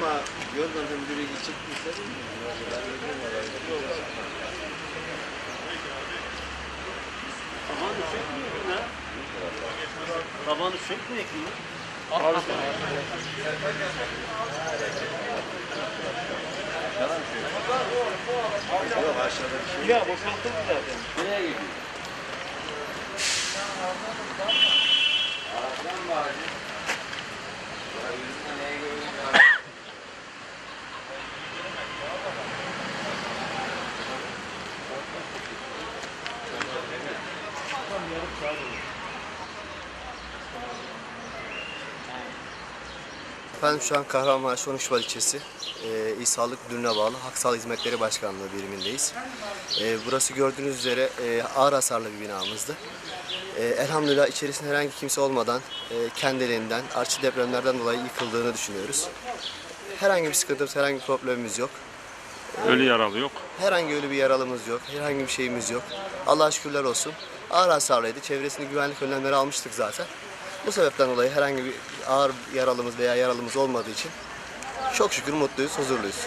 ama görmedim biri çıktı istedim mi? Ben sökmüyor mu lan? Tabanı sökmüyor ki. Yok aşağıda bir şey. Ya boşaltıldı zaten. Nereye gidiyor? Arabadan mı Efendim şu an Kahramanmaraş 13 Şubat ilçesi e, İl Sağlık Müdürlüğü'ne bağlı Halk Sağlığı Hizmetleri Başkanlığı birimindeyiz. E, burası gördüğünüz üzere e, ağır hasarlı bir binamızdı. E, elhamdülillah içerisinde herhangi kimse olmadan e, kendiliğinden, artçı depremlerden dolayı yıkıldığını düşünüyoruz. Herhangi bir sıkıntımız, herhangi bir problemimiz yok. Ölü yaralı yok. Herhangi öyle bir yaralımız yok, herhangi bir şeyimiz yok. Allah'a şükürler olsun. Ağır hasarlıydı. Çevresini güvenlik önlemleri almıştık zaten. Bu sebepten dolayı herhangi bir ağır yaralımız veya yaralımız olmadığı için çok şükür mutluyuz, huzurluyuz.